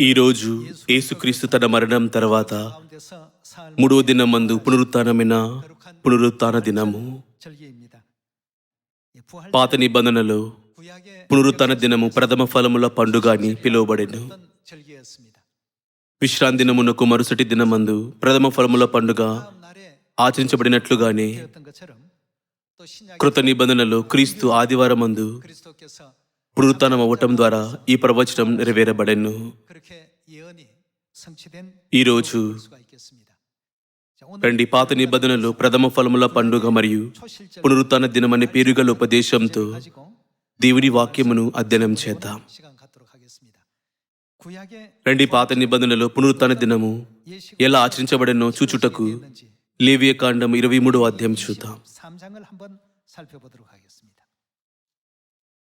ఈరోజు యేసుక్రీస్తు తన మరణం తర్వాత మూడో దినం మందు పునరుత్నమైన పునరుత్న దినము. పాత నిబంధనలో పునరుత్న దినము ప్రథమ ఫలముల పండుగ అని పిలువబడెను. విశ్రాంతి దినమునకు మరుసటి దినమందు ప్రథమ ఫలముల పండుగ ఆచరించబడినట్లుగానే కృత నిబంధనలో క్రీస్తు ఆదివారం మందు పురుతనం అవ్వటం ద్వారా ఈ ప్రవచనం నెరవేరబడెను. ఈరోజు రండి పాత నిబంధనలు ప్రథమ ఫలముల పండుగ మరియు పునరుత్న దినం అనే పేరుగల ఉపదేశంతో దేవుని వాక్యమును అధ్యయనం చేద్దాం. రండి పాత నిబంధనలో పునరుత్న దినము ఎలా ఆచరించబడనో చూచుటకు లేవియ కాండం ఇరవై మూడో అధ్యాయం చూద్దాం.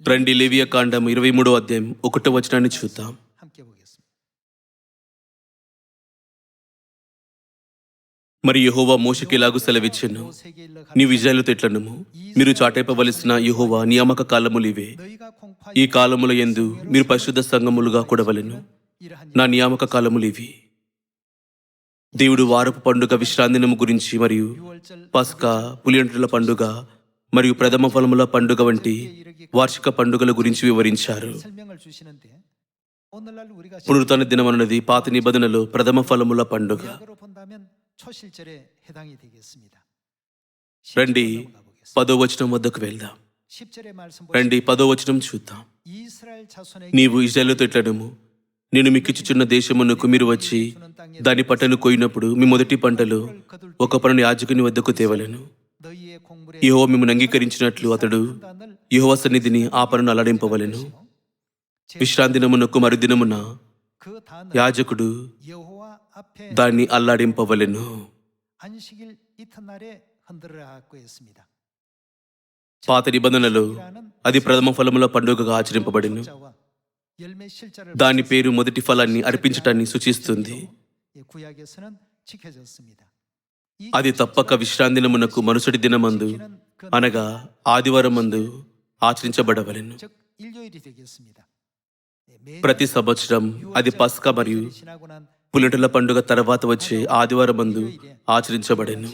రండి లేవియ కాండం ఇరవై మూడో అధ్యాయం ఒకటో వచనాన్ని చూద్దాం. మరి యహోవా మోషకి ఇలాగూ సెలవిచ్చాను. నీ విజయాలు తిట్లను మీరు చాటైపవలసిన యహోవా నియామక కాలములు ఇవే. ఈ కాలముల ఎందు మీరు పరిశుద్ధ సంఘములుగా కూడవలను. నా నియామక కాలములు ఇవి. దేవుడు వారపు పండుగ విశ్రాంతినము గురించి మరియు పసుక పులింటుల పండుగ మరియు ప్రథమ ఫలముల పండుగ వంటి వార్షిక పండుగల గురించి వివరించారు. పునరుతన దినం అన్నది పాత నిబంధనలు ప్రథమ ఫలముల పండుగ. రండి పదో వచనం వద్దకు వెళ్దాం. రండి పదో వచనం చూద్దాం. నీవు ఇజ్రాయల్తో ఎట్లడము నేను మీకు ఇచ్చుచున్న దేశమునకు మీరు వచ్చి దాని పట్టను కోయినప్పుడు మీ మొదటి పంటలు ఒక పనుని యాజకుని వద్దకు తేవలను. యహో మిమ్మల్ని అంగీకరించినట్లు అతడు యహోవ సన్నిధిని ఆ పనులు అలడింపవలెను విశ్రాంతి దినమునకు మరుదినమున యాజకుడు దాన్ని అల్లాడింపవలెను. పాత నిబంధనలు అది ప్రథమ ఫలముల పండుగగా ఆచరింపబడిను. దాని పేరు మొదటి ఫలాన్ని అర్పించటాన్ని సూచిస్తుంది. అది తప్పక విశ్రాంతి దినమునకు మనుషుడి దినమందు అనగా ఆదివారం మందు ఆచరించబడవలను. ప్రతి సంవత్సరం అది పస్కా మరియు పులిటల పండుగ తర్వాత వచ్చే ఆదివారం మందు ఆచరించబడను.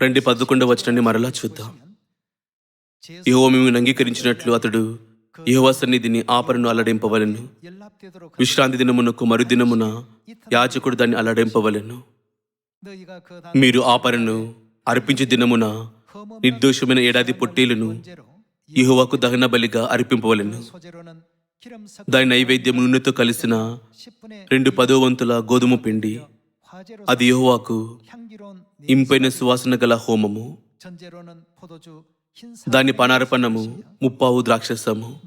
రెండు పదకొండవ వచనాన్ని మరలా చూద్దాం. యహోమిమిని అంగీకరించినట్లు అతడు యువసన్నిధిని ఆపరను అలడింపవలను విశ్రాంతి దినమునకు మరుదినమున యాచకుడు దాన్ని అలడింపవలను మీరు ఆపరను అర్పించే దినమున నిర్దోషమైన ఏడాది పొట్టేలను యహోవాకు దహన బలిగా అర్పింపవలను. దాని నైవేద్యం నూనెతో కలిసిన రెండు పదో వంతుల గోధుమ పిండి అది యహోవాకు ఇంపైన సువాసన గల హోమము. దాని పనార్పణము ముప్పావు ద్రాక్షసము.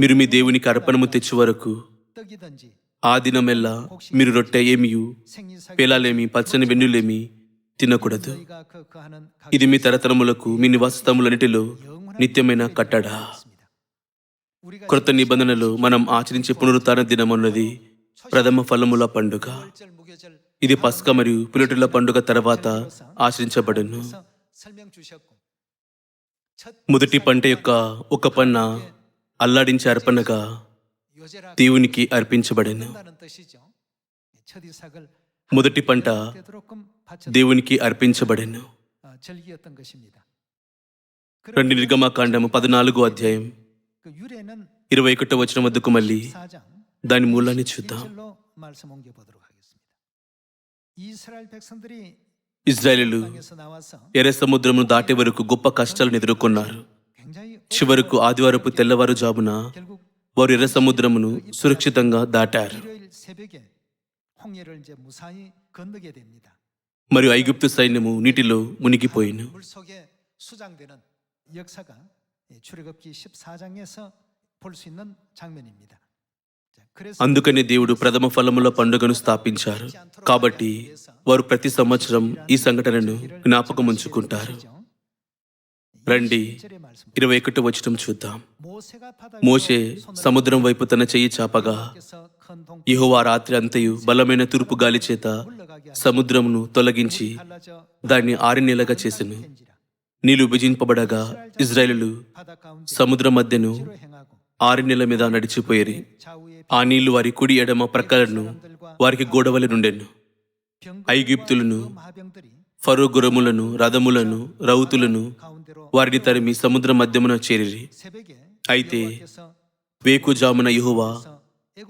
మీరు మీ దేవునికి అర్పణము తెచ్చి వరకు ఆ దినమెల్లా మీరు రొట్టె ఏమియు పేలాలేమి పచ్చని వెన్నులేమి తినకూడదు. ఇది మీ తరతరములకు మీ నివాసతములన్నిటిలో నిత్యమైన కట్టడా. క్రొత్త నిబంధనలు మనం ఆచరించే పునరుత్న దినమన్నది ప్రథమ ఫలముల పండుగ. ఇది పసుక మరియు పులెటుల పండుగ తర్వాత ఆచరించబడును. మొదటి పంట యొక్క ఒక పన్న అల్లాడించి అర్పణగా దేవునికి అర్పించబడను. మొదటి పంట దేవునికి అర్పించబడను. రెండు నిర్గమాకాండము పద్నాలుగు అధ్యాయం ఇరవై ఒకటో వచనం వద్దకు మళ్ళీ దాని మూలాన్ని చూద్దాం. 1절로 말씀 옮겨 보도록 하겠습니다. 이스라엘 백성들이 ఇజ్రాయేలు 땅에서 나와서 ఎర్ర సముద్రమును దాటే వరకు గొప్ప కష్టాలను ఎదుర్కొన్నారు 굉장히 చివరకు ఆదివారపు తెల్లవారుజామున 결국 వారు ఎర్ర సముద్రమును సురక్షితంగా దాటారు 일요일 새벽에 홍해를 이제 무사히 건너게 됩니다. మరియు ఐగుప్తు సైన్యము నీటిలో మునిగిపోయిను 물 속에 수장되는 역사가 예, 출애굽기 14장에서 볼 수 있는 장면입니다. అందుకనే దేవుడు ప్రథమ ఫలముల పండుగను స్థాపించారు. కాబట్టి వారు ప్రతి సంవత్సరం ఈ సంఘటనను జ్ఞాపకం ఉంచుకుంటారు. రండి ఇరవై ఒకటి వచనం చూద్దాం. మోషే సముద్రం వైపు తన చెయ్యి చాపగా యహోవా రాత్రి అంతయు బలమైన తూర్పు గాలి చేత సముద్రమును తొలగించి దాన్ని ఆరినేలగా చేసెను. నీళ్ళు విభజింపబడగా ఇజ్రాయలు సముద్ర మధ్యను ఆరినెల మీద నడిచిపోయేరి. ఆ నీళ్ళు వారి కుడి ఎడమ ప్రక్కలను వారికి గోడవలి నుండెను. ఐగిప్తులను ఫరో గురములను రథములను రౌతులను వారిని తరిమి సముద్ర మధ్యమున చేరిరి. అయితే వేకుజామున యుహువా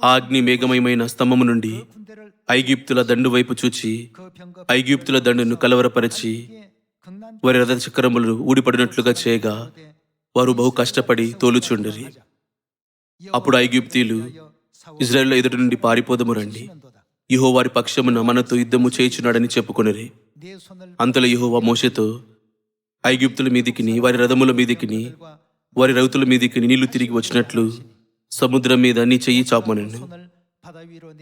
ఆగ్ని మేఘమయమైన స్తంభము నుండి ఐగిప్తుల దండు వైపు చూచి ఐగిప్తుల దండును కలవరపరిచి వారి రథ చక్రములు ఊడిపడినట్లుగా చేయగా వారు బహు కష్టపడి తోలుచుండరి. అప్పుడు ఐగిప్తీలు ఇజ్రాయెల్లో ఎదుటి నుండి పారిపోదము రండి. యుహో వారి పక్షమున మనతో యుద్ధము చేయుచున్నాడని చెప్పుకొనిరి. అంతలో యుహోవా మోసతో ఐగుప్తుల మీదికిని వారి రథముల మీదికిని వారి రౌతుల మీదికిని నీళ్ళు తిరిగి వచ్చినట్లు సముద్రం మీద నీ చెయ్యి చాపమని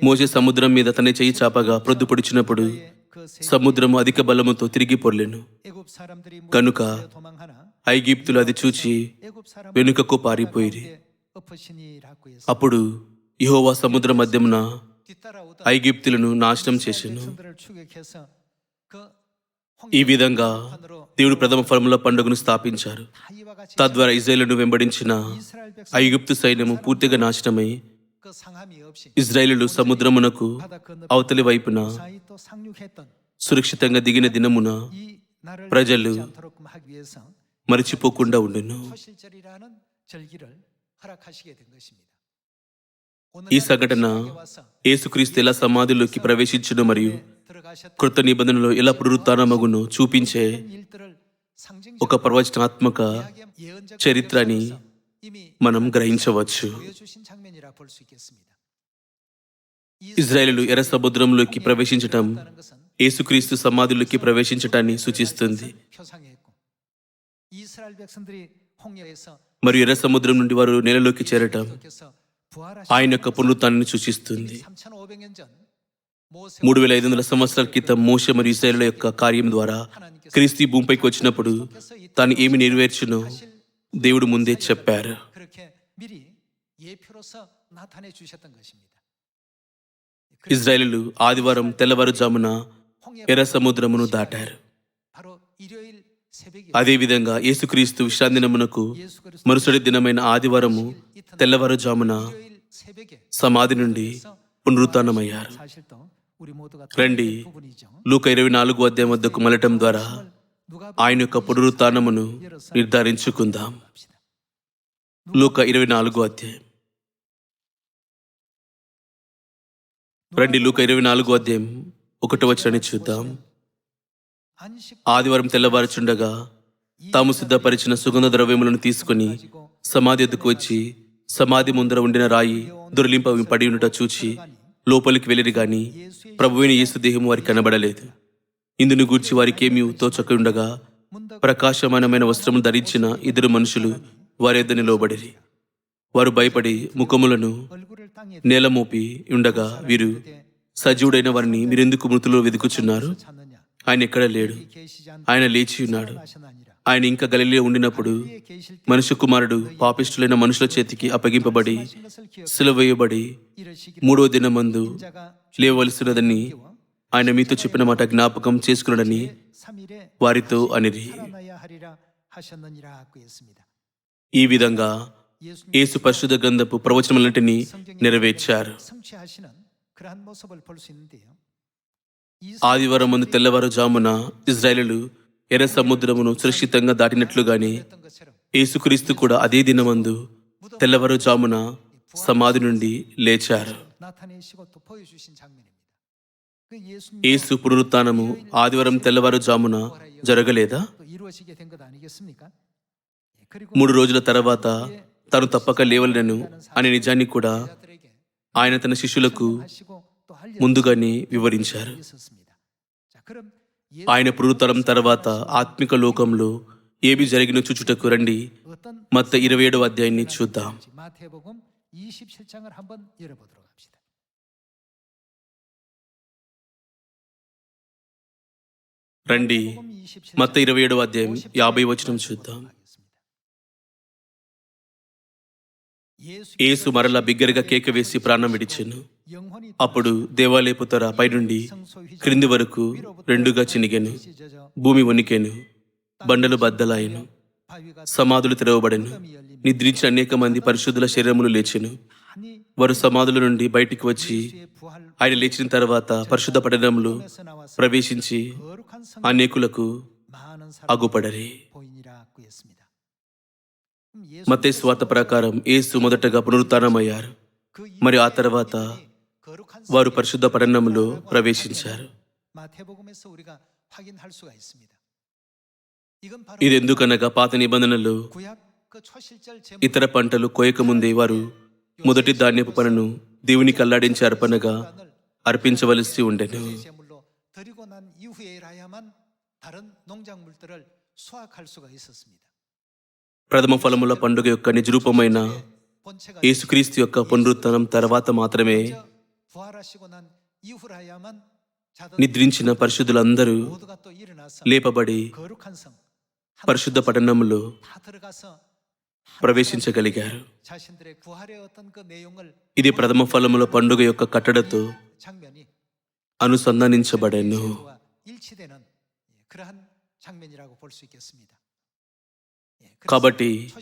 మోసే సముద్రం మీద తన చెయ్యి చాపగా ప్రొద్దుపడిచినప్పుడు సముద్రము అధిక బలముతో తిరిగి పొరలేను. కనుక ఐగిప్తులు అది చూచి వెనుకకు పారిపోయి అప్పుడు యహోవా సముద్ర మధ్యమున ఐగిప్తులను నాశనం చేశాను. ఈ విధంగా దేవుడు ప్రథమ ఫలముల పండుగను స్థాపించారు. తద్వారా ఇజ్రాయేల్ను వెంబడించిన ఐగుప్తు సైన్యము పూర్తిగా నాశనమై ఇజ్రాయలు సముద్రమునకు అవతలి వైపున సురక్షితంగా దిగిన దినమున ప్రజలు మరిచిపోకుండా ఉండను. ఈ సంఘటన ఏసుక్రీస్తు ఎలా సమాధిలోకి ప్రవేశించడం మరియు కృత నిబంధనలో ఎలా పునరుత్నమగును చూపించే ఒక ప్రవచనాత్మక చరిత్రని మనం గ్రహించవచ్చు. ఇజ్రాయేలు ఎర్ర సముద్రంలోకి ప్రవేశించటం ఏసుక్రీస్తు సమాధిలోకి ప్రవేశించటాన్ని సూచిస్తుంది. మరియు ఎర్ర సముద్రం నుండి వారు నేలలోకి చేరటం ఆయన యొక్క పునరుత్నాన్ని సూచిస్తుంది. మూడు వేల ఐదు వందల సంవత్సరాల క్రితం మోస మరియు ఇస్రాయల యొక్క కార్యం ద్వారా క్రీస్తి భూమిపైకి వచ్చినప్పుడు తాను ఏమి నెరవేర్చునో దేవుడు ముందే చెప్పారు. ఇజ్రాయలు ఆదివారం తెల్లవారుజామున ఎర్ర సముద్రమును దాటారు. అదేవిధంగా యేసుక్రీస్తు విశ్రాంతి నమ్మునకు మరుసటి దినమైన ఆదివారము తెల్లవారుజామున సమాధి నుండి పునరుత్నమయ్యారు. రండి లూక ఇరవై నాలుగు అధ్యాయం వద్దకు మలటం ద్వారా ఆయన యొక్క పునరుత్నమును నిర్ధారించుకుందాం. లూక ఇరవై నాలుగు అధ్యాయం. రండి లూక ఇరవై నాలుగు అధ్యాయం ఒకటి వచ్చినని చూద్దాం. ఆదివారం తెల్లవారుచుండగా తాము సిద్ధపరిచిన సుగంధ ద్రవ్యములను తీసుకుని సమాధి ఎద్దుకు వచ్చి సమాధి ముందర ఉండిన రాయి దుర్లింప పడి ఉండుట చూచి లోపలికి వెళ్ళిరి గాని ప్రభువైన యేసు దేహం వారికి కనబడలేదు. ఇందును గూర్చి వారికేమీ తోచక్క ఉండగా ప్రకాశమానమైన వస్త్రము ధరించిన ఇద్దరు మనుషులు వారి ఎద్ద నిలవబడిరి. వారు భయపడి ముఖములను నేలమోపి ఉండగా వీరు సజీవుడైన వారిని మీరెందుకు మృతులు వెతుకుచున్నారు ఆయన ఎక్కడ లేడు. ఆయన లేచి ఉన్నాడు. ఆయన ఇంకా గలిలో ఉండినప్పుడు మనుషు కుమారుడు పాపిష్టులైన మనుషుల చేతికి అప్పగింపబడి సిలవేయబడి మూడో దినమందు లేవలసినదని ఆయన మీతో చెప్పిన మాట జ్ఞాపకం చేసుకున్నాడని వారితో అని ఈ విధంగా యేసు పరిశుద్ధ గ్రంథపు ప్రవచనములన్నింటినీ నెరవేర్చారు. ఆదివారం ముందు తెల్లవారుజామున ఇజ్రాయలు ఎర్ర సముద్రమును సురక్షితంగా దాటినట్లుగాని యేసుక్రీస్తు కూడా అదే దినమందు తెల్లవారుజామున సమాధి నుండి లేచారు. యేసు పునరుత్నము ఆదివారం తెల్లవారుజామున జరగలేదా? మూడు రోజుల తర్వాత తను తప్పక లేవలేను అనే నిజాన్ని కూడా ఆయన తన శిష్యులకు ముందుగానే వివరించారు. ఆయన పురుతరం తర్వాత ఆత్మిక లోకంలో ఏమి జరిగిన చూచుటకు రండి. మత ఇరవై ఏడవ అధ్యాయాన్ని చూద్దాం. రండి. మత ఇరవై ఏడవ అధ్యాయం యాభై వచనం చూద్దాం. ఏసు మరలా బిగ్గరగా కేక వేసి ప్రాణం విడిచాను. అప్పుడు దేవాలయపు తెర పైనుండి క్రింది వరకు రెండుగా చినిగాను. భూమి వణికాను. బండలు బద్దలాయను. సమాధులు తెరవబడెను. నిద్రించిన అనేక మంది పరిశుద్ధుల శరీరములు లేచెను. వారు సమాధుల నుండి బయటికి వచ్చి ఆయన లేచిన తర్వాత పరిశుద్ధ పట్టణంలో ప్రవేశించి అనేకులకు అగుపడరే 보이니라고 했습니다. 그럼 예수 మత్తయి స్వాత ప్రకారం యేసు మొదటగా పునరుత్థానమయ్యారు 그 మరి ఆ 이후에 తర్వాత 거룩한 వారు 성에 పరిశుద్ధ పట్టణంలో 들어가고 ప్రవేశించారు 마태복음에서 우리가 확인할 수가 있습니다. 이건 바로 ఇది ఎందుకనగా పాత నిబంధనలు 구약 그 초실절 제물 ఇతర పంటలు కోయక ముందే వారు మొదటి ధాన్యపు పనును దేవునికి అల్లాడించే అర్పణగా అర్పించవలసి ఉండెను 제물로 드리고 난 이후에라야만 다른 농작물들을 수확할 수가 있었습니다. ప్రథమ ఫలముల పండుగ యొక్క నిజరూపమైన యేసుక్రీస్తు యొక్క పునరుత్నం తర్వాత మాత్రమే నిద్రించిన పరిశుద్ధులందరూ లేపబడి పరిశుద్ధ పట్టణంలో ప్రవేశించగలిగారు ఇది ప్రథమ ఫలముల పండుగ యొక్క కట్టడతో అనుసంధానించబడను కాబట్టి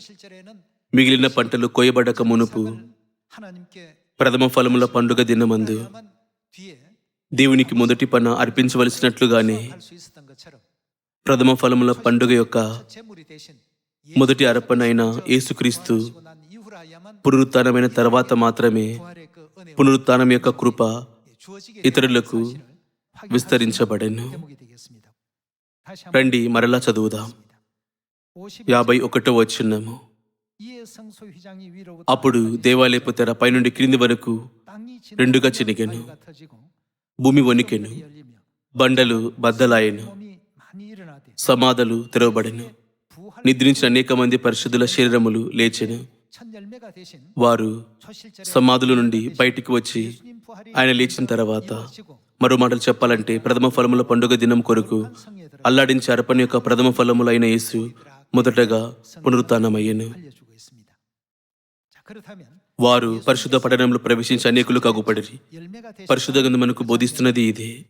మిగిలిన పంటలు కొయ్యబడక మునుపు ప్రథమ ఫలముల పండుగ దినమందు దేవునికి మొదటి పన అర్పించవలసినట్లుగానే ప్రథమ ఫలముల పండుగ యొక్క మొదటి అర్పణైన యేసుక్రీస్తు పునరుత్నమైన తర్వాత మాత్రమే పునరుత్నం యొక్క కృప ఇతరులకు విస్తరించబడను. రండి మరలా చదువుదాం. యాభై ఒకటో వచ్చిన్నాము అప్పుడు దేవాలయపు తెర పైనుండి క్రింది వరకు రెండుగా చినిగాను. భూమి వణికెను. బండలు బద్దలాయను. సమాధులు తెరవబడెను. నిద్రించిన అనేక మంది పరిశుద్ధుల శరీరములు లేచెను. వారు సమాధుల నుండి బయటికి వచ్చి ఆయన లేచిన తర్వాత మరో మాటలు చెప్పాలంటే ప్రథమ ఫలముల పండుగ దినం కొరకు అల్లాడించే అర్పణ యొక్క ప్రథమ ఫలములైన యేసు మొదటగా పునరుత్నమయ్యను. వారు పరిశుద్ధ పట్టణంలో ప్రవేశించి అనేకులు కాగుపడిరి పరిశుద్ధ మనకు బోధిస్తున్నది ఇదే.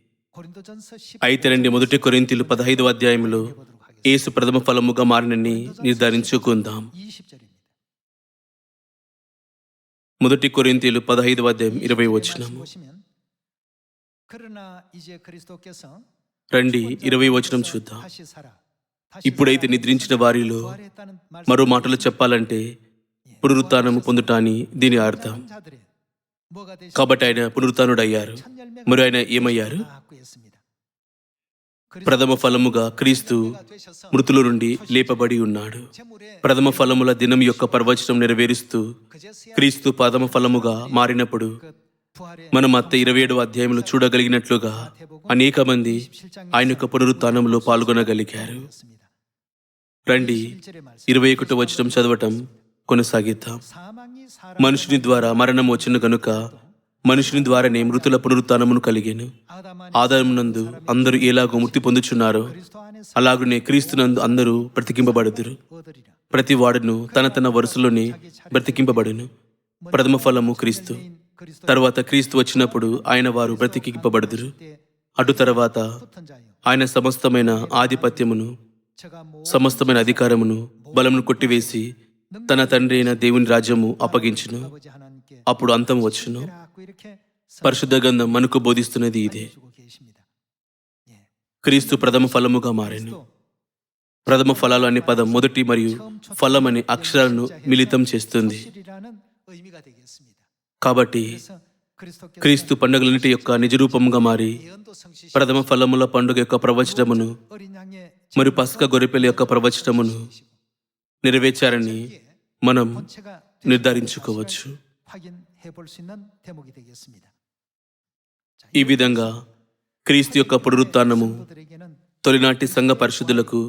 అయితే రండి మొదటి కొరింతిలు పదహైదు అధ్యాయంలో ఏసు ప్రథమ ఫలముగా మారినని నిర్ధారించుకుందాం. మొదటి కొరింతీలు పదహైదు అధ్యాయం ఇరవై వచనము రండి ఇరవై వచనం చూద్దాం. ఇప్పుడైతే నిద్రించిన వారిలో మరో మాటలు చెప్పాలంటే పునరుత్నము పొందుటాని దీని అర్థం. కాబట్టి ఆయన పునరుత్నుడయ్యారు. మరి ఆయన ఏమయ్యారు? ప్రథమ ఫలముగా క్రీస్తు మృతుల నుండి లేపబడి ఉన్నాడు. ప్రథమ ఫలముల దినం యొక్క ప్రవచనం నెరవేరుస్తూ క్రీస్తు ప్రథమ ఫలముగా మారినప్పుడు మనం అత్త ఇరవై ఏడవ అధ్యాయంలో చూడగలిగినట్లుగా అనేక మంది ఆయన యొక్క పునరుత్నంలో పాల్గొనగలిగారు. రండి. ఇరవై ఒకటి వచ్చడం చదవటం కొనసాగిద్దాం. మనుషుని ద్వారా మరణం వచ్చిన గనుక మనుషుని ద్వారానే మృతుల పునరుత్నమును కలిగాను. ఆదామునందు అందరూ ఎలాగో మృతి పొందుచున్నారో అలాగనే క్రీస్తునందు అందరూ బ్రతికింపబడుదురు. ప్రతి వాడును తన తన వరుసలోనే బ్రతికింపబడును. ప్రథమ ఫలము క్రీస్తు. తర్వాత క్రీస్తు వచ్చినప్పుడు ఆయన వారు బ్రతికింపబడుదురు. అటు తర్వాత ఆయన సమస్తమైన ఆధిపత్యమును సమస్తమైన అధికారమును బలమును కొట్టివేసి తన తండ్రి అయిన దేవుని రాజ్యము అప్పగించును. అప్పుడు అంతం వచ్చును. పరిశుద్ధ గంధం మనకు బోధిస్తున్నది ఇదే. క్రీస్తు ప్రథమ ఫలముగా మారాను. ప్రథమ ఫలాలు అనే పదం మొదటి మరియు ఫలం అనే అక్షరాలను మిళితం చేస్తుంది. కాబట్టి క్రీస్తు పండుగలన్నిటి యొక్క నిజరూపముగా మారి ప్రథమ ఫలముల పండుగ యొక్క ప్రవచనమును మరి పసుక గొరిపెల యొక్క ప్రవచనమును నెరవేర్చారని మనం నిర్ధారించుకోవచ్చు. ఈ విధంగా క్రీస్తు యొక్క పునరుత్నము తొలినాటి సంఘ పరిశుద్ధులకు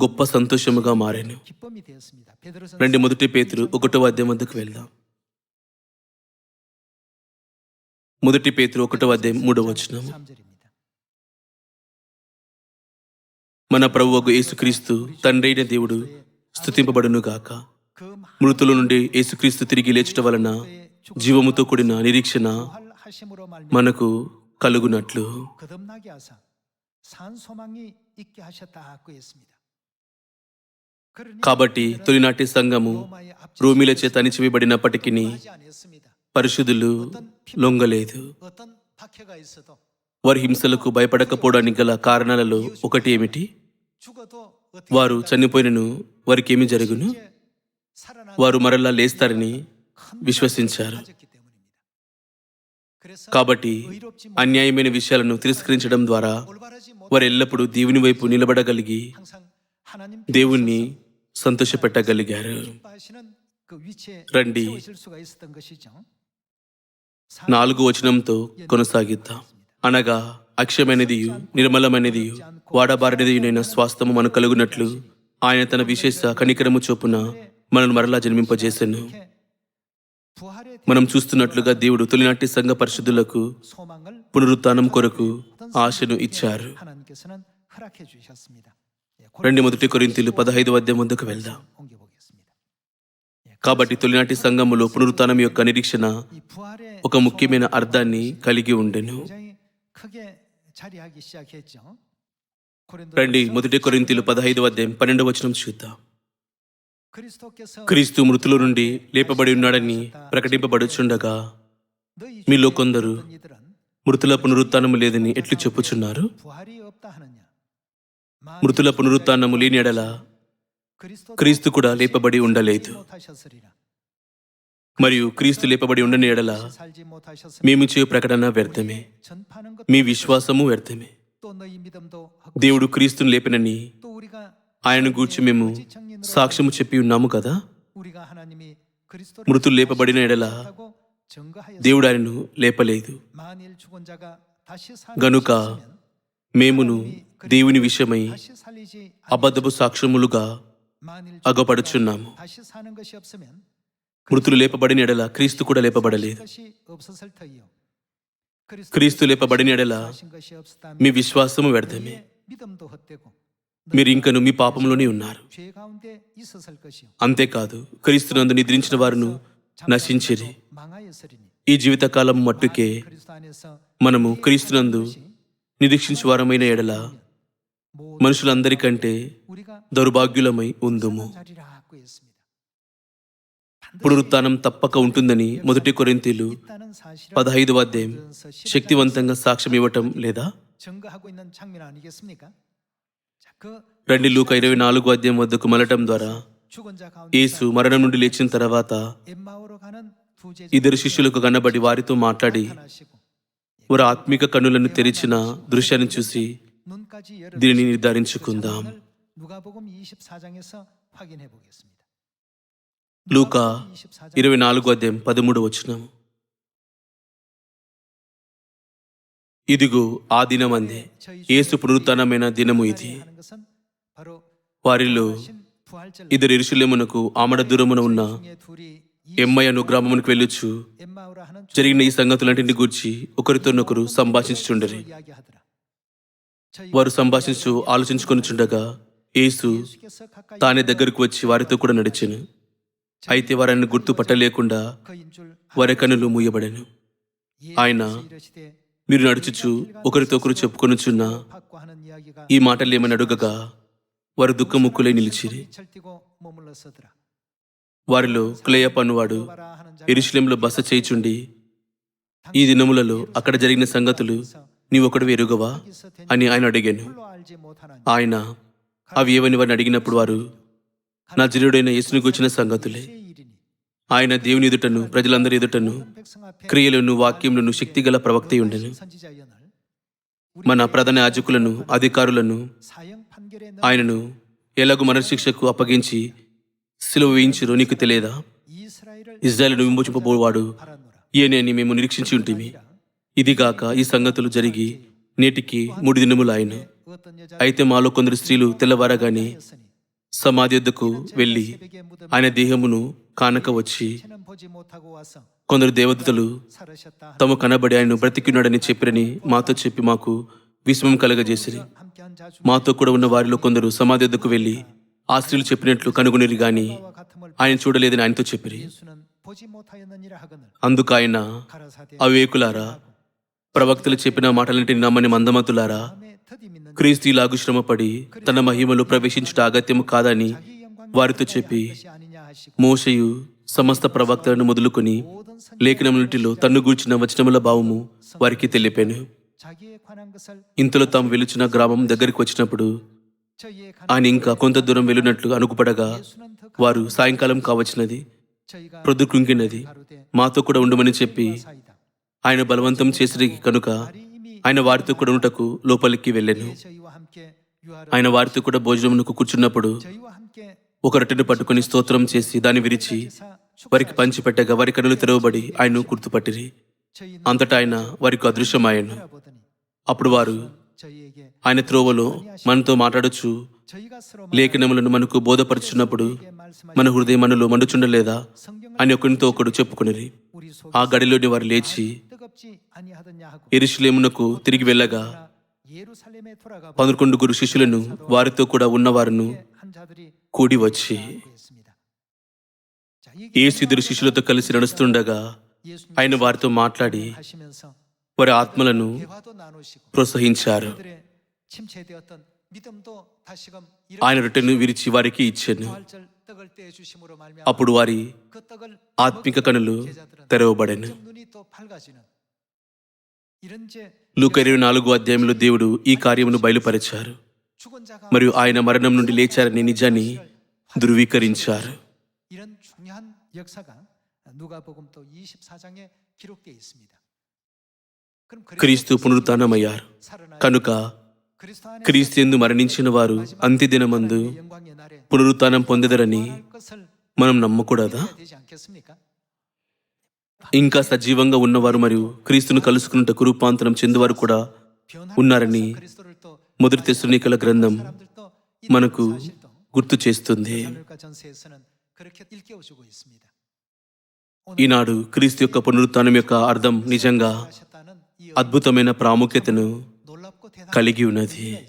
గొప్ప సంతోషముగా మారాను. రెండు మొదటి పేతులు ఒకటో అధ్యాయం వద్దకు వెళ్దాం. మొదటి పేతులు ఒకటో అధ్యాయం మూడవ వచనము మన ప్రభువకు యేసుక్రీస్తు తండ్రైన దేవుడు స్థుతింపబడునుగాక మృతుల నుండి యేసుక్రీస్తు తిరిగి లేచట వలన జీవముతో కూడిన నిరీక్షణ మనకు కలుగునట్లు. కాబట్టి తొలినాటి సంఘము రోమిల చేత అణిచివేయబడినప్పటికీ పరిశుద్ధులు లొంగలేదు. వారి హింసలకు భయపడకపోవడానికి గల కారణాలలో ఒకటి ఏమిటి? వారు చనిపోయినను వారికేమి జరుగును? వారు మరలా లేస్తారని విశ్వసించారు. కాబట్టి అన్యాయమైన విషయాలను తిరస్కరించడం ద్వారా వారు ఎల్లప్పుడూ దేవుని వైపు నిలబడగలిగి దేవుణ్ణి సంతోషపెట్టగలిగారు. రండి. నాలుగు వచనంతో కొనసాగిద్దాం. అనగా అక్షమైనది నిర్మలమైనది వాడబారనిదియునైన స్వాస్థము మనకు కలుగునట్లు. ఆయన తన విశేష కనికరము చొప్పున మనను మరలా జన్మింపజేసాను మనం చూస్తున్నట్లుగా దేవుడు తొలినాటి సంఘ పరిశుద్ధులకు పునరుత్నం కొరకు ఆశను ఇచ్చారు. రెండు మొదటి కొరింతలు పదహైదు వద్ద ముందుకు వెళ్దాం. కాబట్టి తొలినాటి సంఘములో పునరుత్నం యొక్క నిరీక్షణ ఒక ముఖ్యమైన అర్థాన్ని కలిగి ఉండెను. రండి మొదటి కొరింతిలు పదహైదు అధ్యాయం పన్నెండు వచనం చూద్దాం. క్రీస్తు మృతుల నుండి లేపబడి ఉన్నాడని ప్రకటింపబడుచుండగా మీలో కొందరు మృతుల పునరుత్నము లేదని ఎట్లు చెప్పుచున్నారు? మృతుల పునరుత్నము లేని ఎడల క్రీస్తు కూడా లేపబడి ఉండలేదు. మరియు క్రీస్తు లేపబడి ఉండని ఎడల మేము చే ప్రకటన వ్యర్థమే. మీ విశ్వాసము వ్యర్థమే. దేవుడు క్రీస్తును లేపినని ఆయన గూర్చి మేము సాక్ష్యము చెప్పి ఉన్నాము కదా? మృతులు లేపబడిన ఎడల దేవుడు ఆయనను లేపలేదు. గనుక మేమును దేవుని విషయమై అబద్ధపు సాక్ష్యములుగా అగపడుచున్నాము. మృతులు లేపబడిన ఎడల క్రీస్తు కూడా లేపబడలేదు. క్రీస్తు లేపబడినడలా మీ విశ్వాసము వ్యర్థమే. మీరు ఇంకను మీ పాపంలోనే ఉన్నారు. అంతేకాదు క్రీస్తునందు నిద్రించిన వారును నశించిరి. ఈ జీవితకాలం మట్టుకే మనము క్రీస్తునందు నిరీక్షించు వారమైన ఎడల మనుషులందరికంటే దౌర్భాగ్యులమై ఉందుము. 자리라고 했습니다. పునరుత్థానం తప్పక ఉంటుందని మొదటి కొరింతీలు 있다는 사실을 పదహైదవ అధ్యాయం శక్తివంతంగా సాక్ష్యం ఇవ్వటం లేదా 증거하고 있는 장면 아니겠습니까? 자, 그 రండి లూక ఇరవై నాలుగు అధ్యాయం వద్దకు మలటం ద్వారా 죽은 자 가운데 యేసు మరణం నుండి లేచిన తర్వాత 엠마오로 가는 두 제자 ఇద్దరు శిష్యులకు కనబడి వారితో మాట్లాడి 나타나시고 వారి ఆత్మిక కన్నులను తెరిచిన దృశ్యాన్ని చూసి 눈까지 열어 దీనిని నిర్ధారించుకుందాం 누가복음 24장에서 확인해 보겠습니다. లూకా ఇరవై నాలుగో అధ్యాయం పదమూడు వచ్చిన ఇదిగో ఆ దినం అందే ఏసు పునరుత్నమైన దినము ఇది. వారిలో ఇద్దరు ఇరుషులేమునకు ఆమడ దూరమున ఉన్న ఎమ్మయ్యను గ్రామమునికి వెళ్ళొచ్చు. జరిగిన ఈ సంగతులంటిని గూర్చి ఒకరితోనొకరు సంభాషించుచుండరి. వారు సంభాషించు ఆలోచించుకొని చుండగా ఏసు తానే దగ్గరకు వచ్చి వారితో కూడా నడిచాను. అయితే వారిని గుర్తుపట్టలేకుండా వారి కనులు మూయబడను. ఆయన మీరు నడుచుచు ఒకరితో ఒకరు చెప్పుకొనుచున్న ఈ మాటలు ఏమని అడుగగా వారు దుఃఖముక్కులై నిలిచిరి. వారిలో క్లేయ పనువాడు ఎరుశలంలో బస చేయిచుండి ఈ దినములలో అక్కడ జరిగిన సంగతులు నీవొకడు ఎరుగవా? అని ఆయన అడిగాను. ఆయన అవి ఏవని వారిని అడిగినప్పుడు వారు నజరుడైన యేసుని కూర్చిన సంగతులే. ఆయన దేవుని ఎదుటను ప్రజలందరి ఎదుటను క్రియలను వాక్యములను శక్తిగల ప్రవక్త ఉండను. మన ప్రధాన యాజకులను అధికారులను ఆయనను ఎలాగు మనశిక్షకు అప్పగించి సెలవు వేయించరు నీకు తెలియదా? ఇజ్రాయల్ను విమోచింపబోవాడు ఏనేని మేము నిరీక్షించి ఉంటిమి. ఇదిగాక ఈ సంగతులు జరిగి నేటికి మూడు దినములు ఆయన. అయితే మాలో కొందరు స్త్రీలు తెల్లవారగానే సమాధిద్దుకు వెళ్ళి ఆయన దేహమును కానక వచ్చి కొందరు దేవతలు తమ కనబడి ఆయన బ్రతికినాడని చెప్పిరని మాతో చెప్పి మాకు విస్మయం కలగజేసిరి. మాతో కూడా ఉన్న వారిలో కొందరు సమాధిద్దుకు వెళ్ళి ఆ స్త్రీలు చెప్పినట్లు కనుగొనిరి గాని ఆయన చూడలేదని ఆయనతో చెప్పిరి. అందుకు ఆయన అవేకులారా ప్రవక్తలు చెప్పిన మాటలన్నింటిని నమ్మని మందమతులారా క్రీస్తులాగు శ్రమపడి తన మహిమలో ప్రవేశించుట అగత్యము కాదని వారితో చెప్పి మోషయు సమస్త ప్రవక్తలను మొదలుకొని లేఖనములటిలో తన్ను గూర్చిన వచనముల భావము వారికి తెలిపాను. ఇంతలో తాము వెలుచున్న గ్రామం దగ్గరికి వచ్చినప్పుడు ఆయన ఇంకా కొంత దూరం వెళ్ళినట్లు అనుకుపడగా వారు సాయంకాలం కావచ్చినది ప్రొద్దు కృంకినది మాతో కూడా ఉండమని చెప్పి ఆయన బలవంతం చేసరికి కనుక ఆయన వారితో కూడా ఉంటకు లోపలికి వెళ్ళాను. ఆయన వారితో కూడా భోజనమునకు కూర్చున్నప్పుడు ఒక రొట్టెను పట్టుకుని స్తోత్రం చేసి దాన్ని విరిచి వారికి పంచిపెట్టగా వారి కనులు తెరవబడి ఆయన గుర్తుపట్టిరి. అంతటా ఆయన వారికి అదృశ్యమాయను. అప్పుడు వారు ఆయన త్రోవలో మనతో మాట్లాడచ్చు. లేఖనములను మనకు బోధపరుచున్నప్పుడు మన హృదయం మనలో మండుచుండలేదా అని ఒకరితో ఒకడు చెప్పుకుని ఆ గడిలోని వారు లేచి ఎరుషులేమునకు తిరిగి వెళ్ళగా పదకొండుగురు శిష్యులను వారితో కూడా ఉన్నవారును కూడి వచ్చి ఏసుదురు శిష్యులతో కలిసి నడుస్తుండగా ఆయన వారితో మాట్లాడి వారి ఆత్మలను ప్రోత్సహించారు. ఆయన రొట్టెను విరిచి వారికి ఇచ్చాను. అప్పుడు వారి ఆత్మిక కనులు తెరవబడను. లూక నాలుగో నాలుగు అధ్యాయంలో దేవుడు ఈ కార్యమును బయలుపరిచారు. మరియు ఆయన మరణం నుండి లేచారని నిజాన్ని ధృవీకరించారు. క్రీస్తు పునరుద్ధానమయ్యారు కనుక క్రీస్తు మరణించిన వారు అంత్యదినమందు పునరుత్నం పొందదరని మనం నమ్మకూడదా? ఇంకా సజీవంగా ఉన్నవారు మరియు క్రీస్తును కలుసుకున్నటకు రూపాంతరం చెందువారు కూడా ఉన్నారని మొదటి తెసునీకల గ్రంథం మనకు గుర్తు చేస్తుంది. ఈనాడు క్రీస్తు యొక్క పునరుత్నం యొక్క అర్థం నిజంగా అద్భుతమైన ప్రాముఖ్యతను కలిగి ఉన్నది.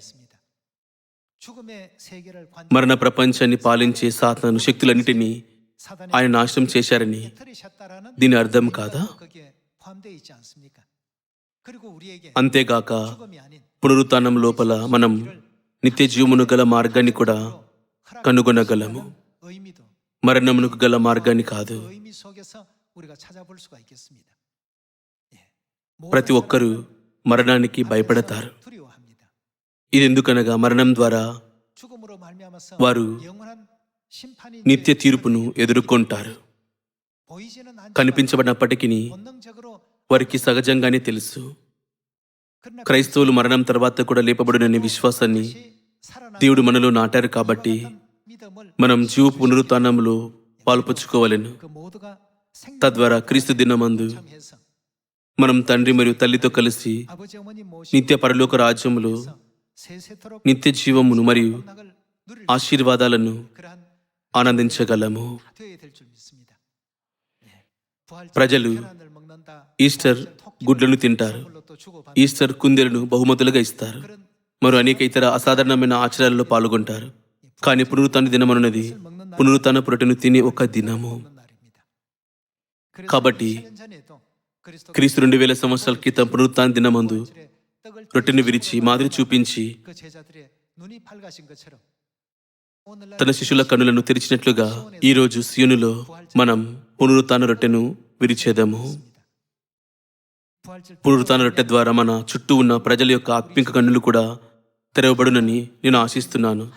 మరణ ప్రపంచాన్ని పాలించే సాధన శక్తులన్నిటినీ ఆయన నాశనం చేశారని దీని అర్థం కాదా? అంతేగాక పునరుత్నం లోపల మనం నిత్య జీవమును గల మార్గాన్ని కూడా కనుగొనగలము. మరణమునకు గల మార్గాన్ని కాదు. ప్రతి ఒక్కరూ మరణానికి భయపడతారు. ఇది ఎందుకనగా మరణం ద్వారా వారు నిత్య తీర్పును ఎదుర్కొంటారు. కనిపించబడినప్పటికీ వారికి సహజంగానే తెలుసు. క్రైస్తవులు మరణం తర్వాత కూడా లేపబడిన విశ్వాసాన్ని దేవుడు మనలో నాటారు కాబట్టి మనం జీవ పునరుత్నంలో పాల్పుచ్చుకోవాలను తద్వారా క్రీస్తు దినమందు మనం తండ్రి మరియు తల్లితో కలిసి నిత్య పరలోక రాజ్యంలో నిత్య జీవమును మరియు ఆశీర్వాదాలను ఆనందించగలము ప్రజలు ఈస్టర్ గుడ్లను తింటారు ఈస్టర్ కుందేలను బహుమతులుగా ఇస్తారు మరో అనేక ఇతర అసాధారణమైన ఆచారాల్లో పాల్గొంటారు కానీ పునరుతన దినం అన్నది పునరుత్న పురటను తినే ఒక దినము కాబట్టి క్రీస్తు రెండు వేల సంవత్సరాల క్రితం పునరుత్న దినమందు రొట్టెను విరిచి మాదిరి చూపించి తన శిష్యుల కనులను తెరిచినట్లుగా ఈరోజు సియోనులో మనం పునరుత్న రొట్టెను విరిచేదాము. పునరుత్న రొట్టె ద్వారా మన చుట్టూ ఉన్న ప్రజల యొక్క ఆత్మిక కన్నులు కూడా తెరవబడునని నేను ఆశిస్తున్నాను.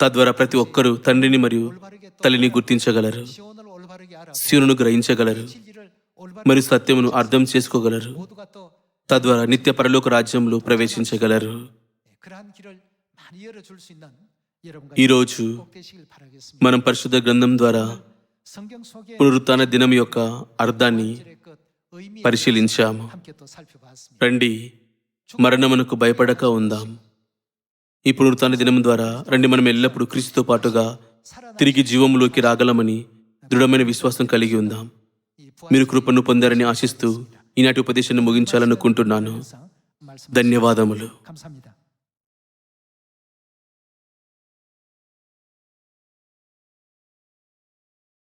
తద్వారా ప్రతి ఒక్కరూ తండ్రిని మరియు తల్లిని గుర్తించగలరు. శివును గ్రహించగలరు. మరియు సత్యమును అర్థం చేసుకోగలరు. తద్వారా నిత్య పరలోక రాజ్యంలో ప్రవేశించగలరు. ఈరోజు మనం పరిశుద్ధ గ్రంథం ద్వారా పునరుత్న దినం యొక్క అర్థాన్ని పరిశీలించాము. రండి మరణమునకు భయపడక ఉందాం. ఈ పునరుత్న దినం ద్వారా రండి మనం ఎల్లప్పుడూ క్రీస్తుతో పాటుగా తిరిగి జీవంలోకి రాగలమని దృఢమైన విశ్వాసం కలిగి ఉందాం. మీరు కృపను పొందారని ఆశిస్తూ ఈనాటి ఉపదేశాన్ని ముగించాలనుకుంటున్నాను. ధన్యవాదములు.